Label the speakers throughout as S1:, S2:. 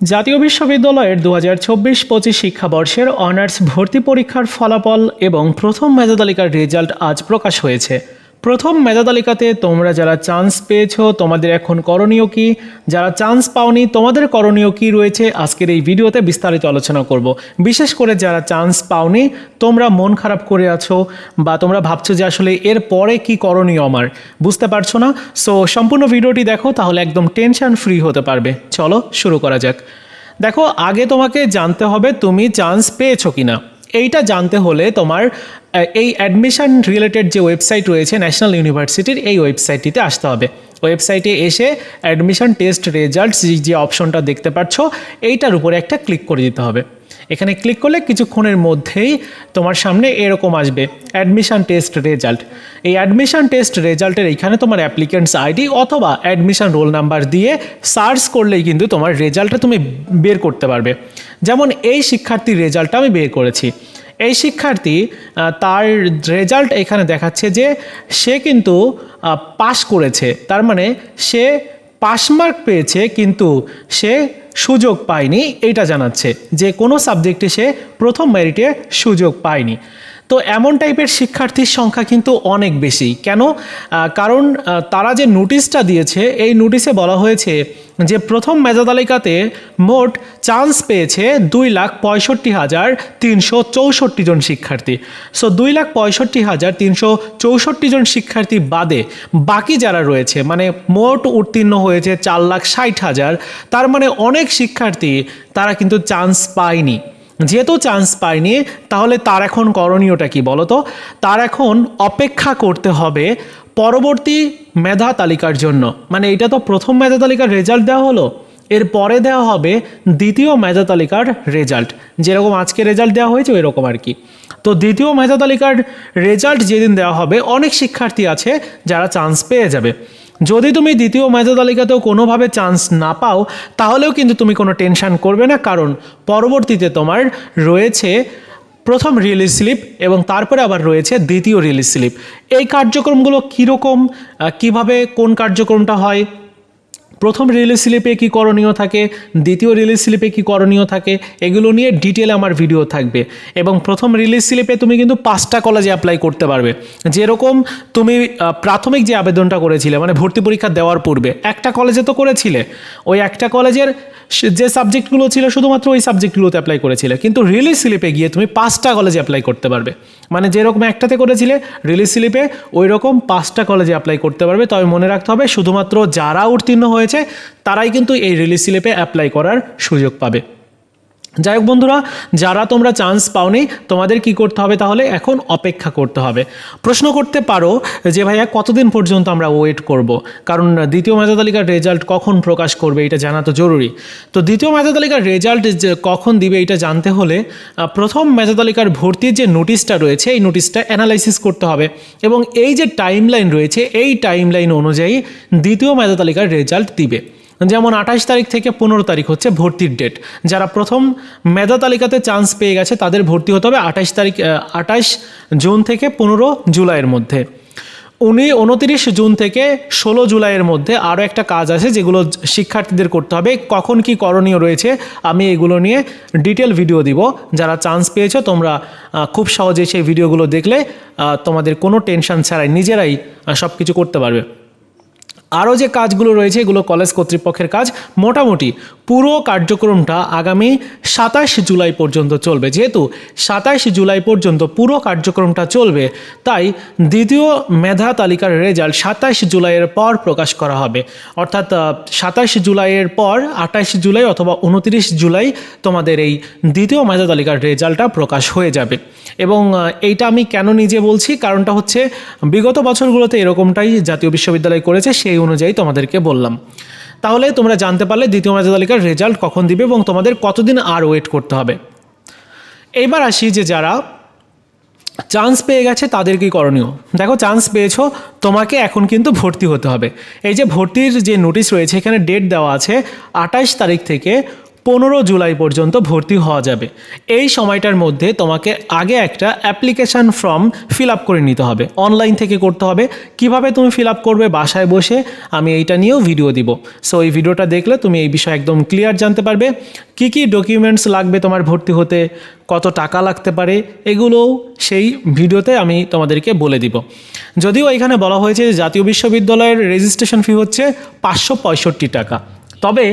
S1: জাতীয় বিশ্ববিদ্যালয়ের দু হাজার চব্বিশ পঁচিশ শিক্ষাবর্ষের অনার্স ভর্তি পরীক্ষার ফলাফল এবং প্রথম মেধাতালিকার রেজাল্ট আজ প্রকাশ হয়েছে। প্রথম মেধা তালিকাতে তোমরা যারা চান্স পেয়েছ, তোমাদের এখন করণীয় কি? যারা চান্স পাওনি, তোমাদের করণীয় কি রয়েছে? আজকের এই ভিডিওতে বিস্তারিত আলোচনা করব। বিশেষ করে যারা চান্স পাওনি, তোমরা মন খারাপ করে আছো বা তোমরা ভাবছ যে আসলে এর পরে কি করণীয় আমার, বুঝতে পারছ না? সো সম্পূর্ণ ভিডিওটি দেখো, তাহলে একদম টেনশন ফ্রি হতে পারবে। চলো শুরু করা যাক। দেখো, আগে তোমাকে জানতে হবে তুমি চান্স পেয়েছ কিনা। এইটা জানতে হলে তোমার এই অ্যাডমিশন রিলেটেড যে ওয়েবসাইট রয়েছে ন্যাশনাল ইউনিভার্সিটির এই ওয়েবসাইটটিতে আসতে হবে। ওয়েবসাইটে এসে অ্যাডমিশন টেস্ট রেজাল্টস যে অপশনটা দেখতে পাচ্ছ এইটার উপরে একটা ক্লিক করে দিতে হবে। এখানে ক্লিক করলে কিছুক্ষণের মধ্যেই তোমার সামনে এরকম আসবে অ্যাডমিশান টেস্ট রেজাল্ট এই অ্যাডমিশান টেস্ট রেজাল্টের এইখানে তোমার অ্যাপ্লিকেন্টস আইডি অথবা অ্যাডমিশন রোল নাম্বার দিয়ে সার্চ করলেই কিন্তু তোমার রেজাল্টটা তুমি বের করতে পারবে। যেমন এই শিক্ষার্থীর রেজাল্টটা আমি বের করেছি। এই শিক্ষার্থী তার রেজাল্ট এখানে দেখাচ্ছে যে সে কিন্তু পাশ করেছে। তার মানে সে পাস মার্ক পেয়েছে, কিন্তু সে সুযোগ পায়নি এটা জানাচ্ছে যে কোনো সাবজেক্টে সে প্রথম মেরিটে সুযোগ পায়নি। তো এমন টাইপের শিক্ষার্থীর সংখ্যা কিন্তু অনেক বেশি। কেন? কারণ তারা যে নোটিশটা দিয়েছে, এই নোটিশে বলা হয়েছে যে প্রথম মেধা তালিকাতে মোট চান্স পেয়েছে দুই লাখ পঁয়ষট্টি হাজার তিনশো চৌষট্টি জন শিক্ষার্থী। সো দুই লাখ পঁয়ষট্টি হাজার তিনশো চৌষট্টি জন শিক্ষার্থী বাদে বাকি যারা রয়েছে মানে মোট উত্তীর্ণ হয়েছে চার লাখ ষাট হাজার, তার মানে অনেক শিক্ষার্থী তারা কিন্তু চান্স পায়নি। যেহেতু চান্স পায়নি তাহলে তার এখন করণীয়টা কি বলতো? তার এখন অপেক্ষা করতে হবে পরবর্তী মেধা তালিকার জন্য। মানে এটা তো প্রথম মেধা তালিকার রেজাল্ট দেওয়া হলো, এর পরে দেওয়া হবে দ্বিতীয় মেধা তালিকার রেজাল্ট যেরকম আজকে রেজাল্ট দেওয়া হয়েছে ওই রকম আর কি। তো দ্বিতীয় মেধা তালিকার রেজাল্ট যেদিন দেওয়া হবে, অনেক শিক্ষার্থী আছে যারা চান্স পেয়ে যাবে। যদি তুমি দ্বিতীয় মেধা তালিকাতেও কোনোভাবে চান্স না পাও, তাহলেও কিন্তু তুমি কোনো টেনশান করবে না, কারণ পরবর্তীতে তোমার রয়েছে প্রথম রিলিজ স্লিপ এবং তারপরে আবার রয়েছে দ্বিতীয় রিলিজ স্লিপ এই কার্যক্রমগুলো কীরকম কীভাবে, কোন কার্যক্রমটা হয় প্রথম রিলিজ স্লিপে কী করণীয় থাকে? দ্বিতীয় রিলিজ স্লিপে কী করণীয় থাকে? এগুলো নিয়ে ডিটেল আমার ভিডিও থাকবে। এবং প্রথম রিলিজ স্লিপে তুমি কিন্তু পাঁচটা কলেজে অ্যাপ্লাই করতে পারবে। যেরকম তুমি প্রাথমিক যে আবেদনটা করেছিলে মানে ভর্তি পরীক্ষা দেওয়ার পূর্বে, একটা কলেজে তো করেছিলে। ওই একটা কলেজের যে সাবজেক্টগুলো ছিল, শুধুমাত্র ওই সাবজেক্টগুলোতে অ্যাপ্লাই করেছিলে। কিন্তু রিলিজ স্লিপে গিয়ে তুমি পাঁচটা কলেজে অ্যাপ্লাই করতে পারবে। মানে যেরকম একটাতে করেছিলে রিলিজ স্লিপে ওই রকম পাঁচটা কলেজে অ্যাপ্লাই করতে পারবে। তবে মনে রাখতে হবে, শুধুমাত্র যারা উত্তীর্ণ হয়েছে তারাই কিন্তু এই রিলিজ স্লিপে অ্যাপ্লাই করার সুযোগ পাবে। যাই হোক বন্ধুরা, যারা তোমরা চান্স পাওনি, তোমাদের কি করতে হবে তাহলে? এখন অপেক্ষা করতে হবে। প্রশ্ন করতে পারো যে, ভাইয়া, কতদিন পর্যন্ত আমরা ওয়েট করব? কারণ দ্বিতীয় মেধা তালিকার রেজাল্ট কখন প্রকাশ করবে এটা জানা তো জরুরি। তো দ্বিতীয় মেধা তালিকার রেজাল্ট কখন দিবে এটা জানতে হলে প্রথম মেধা তালিকার ভর্তির যে নোটিশটা রয়েছে, এই নোটিশটা অ্যানালাইসিস করতে হবে। এবং এই যে টাইম লাইন রয়েছে, এই টাইম লাইন অনুযায়ী দ্বিতীয় মেধা তালিকার রেজাল্ট দিবে। যেমন আঠাশ তারিখ থেকে পনেরো তারিখ হচ্ছে ভর্তির ডেট। যারা প্রথম মেধা তালিকাতে চান্স পেয়ে গেছে, তাদের ভর্তি হতে হবে আঠাশ তারিখ আঠাশ জুন থেকে পনেরো জুলাইয়ের মধ্যে। উনি উনতিরিশ জুন থেকে ষোলো জুলাইয়ের মধ্যে আরও একটা কাজ আছে যেগুলো শিক্ষার্থীদের করতে হবে। কখন কি করণীয় রয়েছে, আমি এগুলো নিয়ে ডিটেল ভিডিও দিব। যারা চান্স পেয়েছ, তোমরা খুব সহজে সেই ভিডিওগুলো দেখলে তোমাদের কোনো টেনশন ছাড়াই নিজেরাই সব কিছু করতে পারবে। আরও যে কাজগুলো রয়েছে, এগুলো কলেজ কর্তৃপক্ষের কাজ। মোটামুটি পুরো কার্যক্রমটা আগামী সাতাশ জুলাই পর্যন্ত চলবে। যেহেতু সাতাশ জুলাই পর্যন্ত পুরো কার্যক্রমটা চলবে, তাই দ্বিতীয় মেধা তালিকার রেজাল্ট সাতাশ জুলাইয়ের পর প্রকাশ করা হবে। অর্থাৎ সাতাশ জুলাইয়ের পর আঠাশ জুলাই অথবা উনত্রিশ জুলাই তোমাদের এই দ্বিতীয় মেধা তালিকার রেজাল্টটা প্রকাশ হয়ে যাবে। এবং এইটা আমি কেন নিজে বলছি? কারণটা হচ্ছে, বিগত বছরগুলোতে এরকমটাই জাতীয় বিশ্ববিদ্যালয় করেছে, সেই অনুযায়ী তোমাদেরকে বললাম। তাহলে তোমরা জানতে পারলে দ্বিতীয় মেধা তালিকার রেজাল্ট কখন দিবে এবং তোমাদের কতদিন আর ওয়েট করতে হবে। এইবার আসি যে যারা চান্স পেয়ে গেছে তাদের কি করণীয়? দেখো চান্স পেয়েছ, তোমাকে এখন কিন্তু ভর্তি হতে হবে। এই যে ভর্তির যে নোটিশ রয়েছে, এখানে ডেট দেওয়া আছে আঠাশ তারিখ থেকে পনেরো জুলাই পর্যন্ত ভর্তি হওয়া যাবে। এই সময়টার মধ্যে তোমাকে আগে একটা অ্যাপ্লিকেশান ফর্ম ফিল আপ করে নিতে হবে। অনলাইন থেকে করতে হবে। কীভাবে তুমি ফিল আপ করবে, বাসায় বসে আমি এইটা নিয়েও ভিডিও দিব। সো এই ভিডিওটা দেখলে তুমি এই বিষয়ে একদম ক্লিয়ার জানতে পারবে। কি কি ডকুমেন্টস লাগবে তোমার ভর্তি হতে? কত টাকা লাগতে পারে? এগুলোও সেই ভিডিওতে আমি তোমাদেরকে বলে দিব। যদিও এখানে বলা হয়েছে যে জাতীয় বিশ্ববিদ্যালয়ের রেজিস্ট্রেশন ফি হচ্ছে পাঁচশো পঁয়ষট্টি টাকা। তবে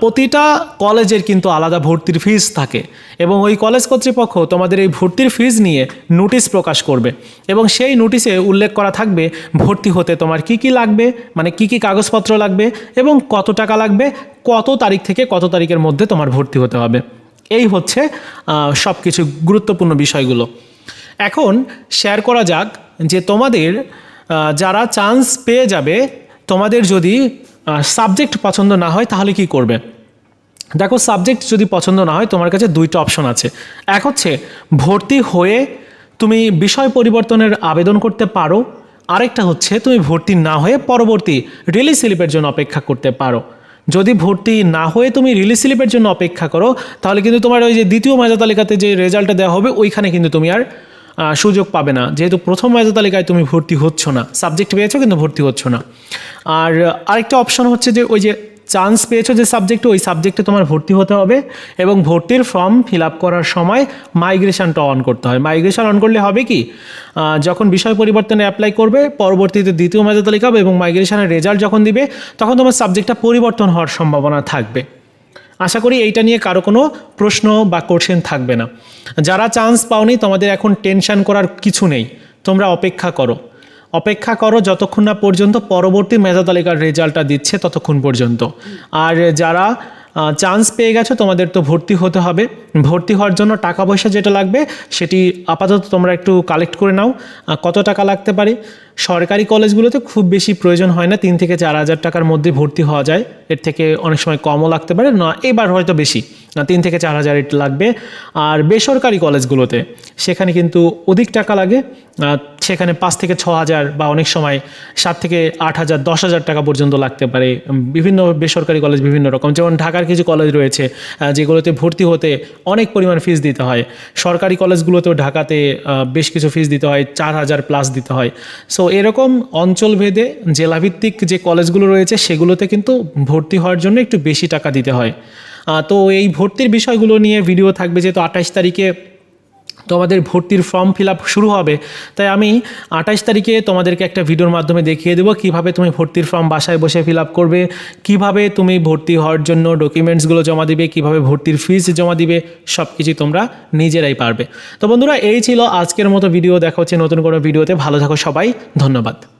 S1: প্রতিটা কলেজের কিন্তু আলাদা ভর্তির ফিস থাকে এবং ওই কলেজ কর্তৃপক্ষ তোমাদের এই ভর্তির ফিস নিয়ে নোটিশ প্রকাশ করবে এবং সেই নোটিশে উল্লেখ করা থাকবে ভর্তি হতে তোমার কি কি লাগবে মানে কি কি কাগজপত্র লাগবে এবং কত টাকা লাগবে, কত তারিখ থেকে কত তারিখের মধ্যে তোমার ভর্তি হতে হবে। এই হচ্ছে সব কিছু গুরুত্বপূর্ণ বিষয়গুলো। এখন শেয়ার করা যাক যে তোমাদের যারা চান্স পেয়ে যাবে, তোমাদের যদি সাবজেক্ট পছন্দ না হয়, তাহলে কি করবে? দেখো সাবজেক্ট যদি পছন্দ না হয়, তোমার কাছে দুইটা অপশন আছে। এক হচ্ছে, ভর্তি হয়ে তুমি বিষয় পরিবর্তনের আবেদন করতে পারো। আরেকটা হচ্ছে, তুমি ভর্তি না হয়ে পরবর্তী রিলিজ স্লিপের জন্য অপেক্ষা করতে পারো। যদি ভর্তি না হয়ে তুমি রিলিজ স্লিপের জন্য অপেক্ষা করো, তাহলে কিন্তু তোমার ওই যে দ্বিতীয় মেধা তালিকাতে যে রেজাল্টটা দেওয়া হবে, ওইখানে কিন্তু তুমি আর সুযোগ পাবে না। যেহেতু প্রথম মেধা তালিকায় তুমি ভর্তি হচ্ছ না। সাবজেক্ট পেয়েছ কিন্তু ভর্তি হচ্ছ না। আর আরেকটা অপশন হচ্ছে যে ওই যে চান্স পেয়েছ যে সাবজেক্টে ওই সাবজেক্টে তোমার ভর্তি হতে হবে এবং ভর্তির ফর্ম ফিল আপ করার সময় মাইগ্রেশনটা অন করতে হয়। মাইগ্রেশন অন করলে হবে কি? যখন বিষয় পরিবর্তনে অ্যাপ্লাই করবে, পরবর্তীতে দ্বিতীয় মেধা তালিকা এবং মাইগ্রেশনের রেজাল্ট যখন দিবে, তখন তোমার সাবজেক্টটা পরিবর্তন হওয়ার সম্ভাবনা থাকবে। আশা করি এইটা নিয়ে কারও কোনো প্রশ্ন বা কোশ্চেন থাকবে না। যারা চান্স পাওনি, তোমাদের এখন টেনশন করার কিছু নেই। তোমরা অপেক্ষা করো। অপেক্ষা করো যতক্ষণ না পর্যন্ত পরবর্তী মেধা তালিকার রেজাল্টটা দিচ্ছে ততক্ষণ পর্যন্ত। আর যারা চান্স পেয়ে গেছো, তোমাদের তো ভর্তি হতে হবে। ভর্তি হওয়ার জন্য টাকা পয়সা যেটা লাগবে, সেটি আপাতত তোমরা একটু কালেক্ট করে নাও। কত টাকা লাগতে পারে? সরকারি কলেজগুলোতে খুব বেশি প্রয়োজন হয় না, তিন থেকে চার হাজার টাকার মধ্যে ভর্তি হওয়া যায়। এর থেকে অনেক সময় কমও লাগতে পারে, না, এবার হয়তো বেশি। তিন থেকে চার হাজার এটা লাগবে। আর বেসরকারি কলেজগুলোতে সেখানে কিন্তু অধিক টাকা লাগে। সেখানে পাঁচ থেকে ছ হাজার বা অনেক সময় সাত থেকে আট হাজার, দশ হাজার টাকা পর্যন্ত লাগতে পারে। বিভিন্ন বেসরকারি কলেজ বিভিন্ন রকম। যেমন ঢাকার কিছু কলেজ রয়েছে যেগুলোতে ভর্তি হতে অনেক পরিমাণ ফিস দিতে হয়। সরকারি কলেজগুলোতেও ঢাকাতে বেশ কিছু ফিস দিতে হয়, চার হাজার প্লাস দিতে হয়। সো এরকম অঞ্চলভেদে জেলাভিত্তিক যে কলেজগুলো রয়েছে, সেগুলোতে কিন্তু ভর্তি হওয়ার জন্য একটু বেশি টাকা দিতে হয়। তো এই ভর্তির বিষয়গুলো নিয়ে ভিডিও থাকবে যেহেতু আঠাশ তারিখে তোমাদের ভর্তির ফর্ম ফিল শুরু হবে। তাই আমি আঠাশ তারিখে তোমাদেরকে একটা ভিডিওর মাধ্যমে দেখিয়ে দেবো কীভাবে তুমি ভর্তির ফর্ম বাসায় বসে ফিল করবে, কীভাবে তুমি ভর্তি হওয়ার জন্য ডকুমেন্টসগুলো জমা দিবে, কীভাবে ভর্তির ফিস জমা দিবে সব কিছুই তোমরা নিজেরাই পারবে। তো বন্ধুরা, এই ছিল আজকের মতো ভিডিও দেখা হচ্ছে নতুন কোনো ভিডিওতে ভালো থাকো সবাই। ধন্যবাদ।